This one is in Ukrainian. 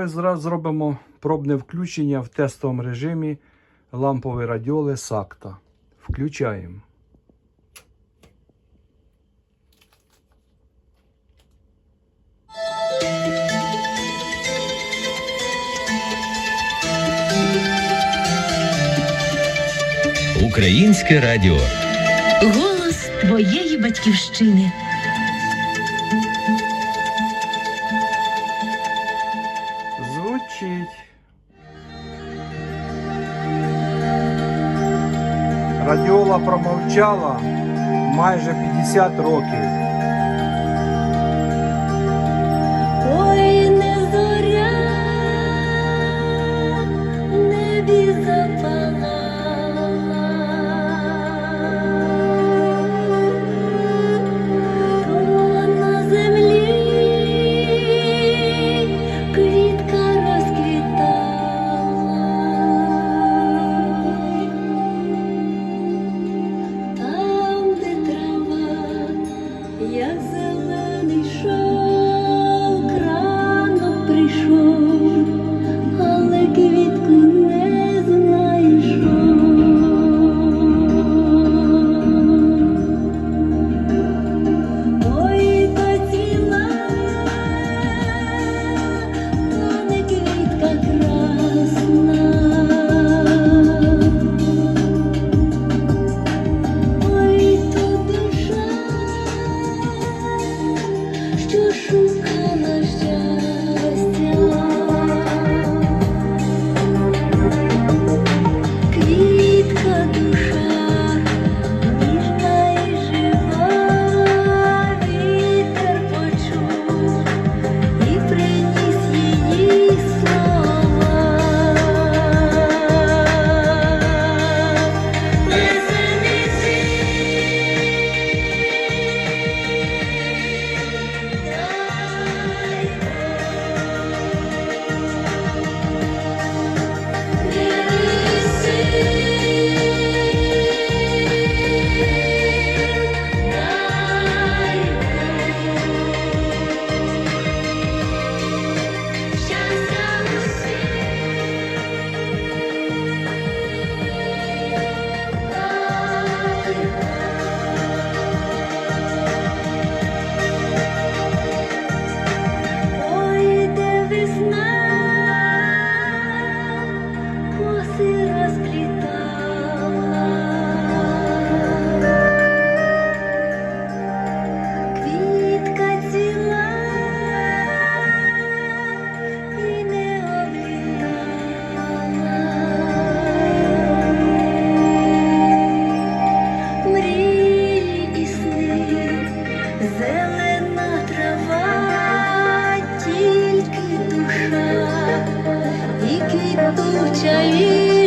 Ми зробимо пробне включення в тестовому режимі лампової радіоли Сакта. Включаємо. Українське радіо. Голос твоєї батьківщини. тріщить. Радіола промовчала майже 50 років. Iki tu çayı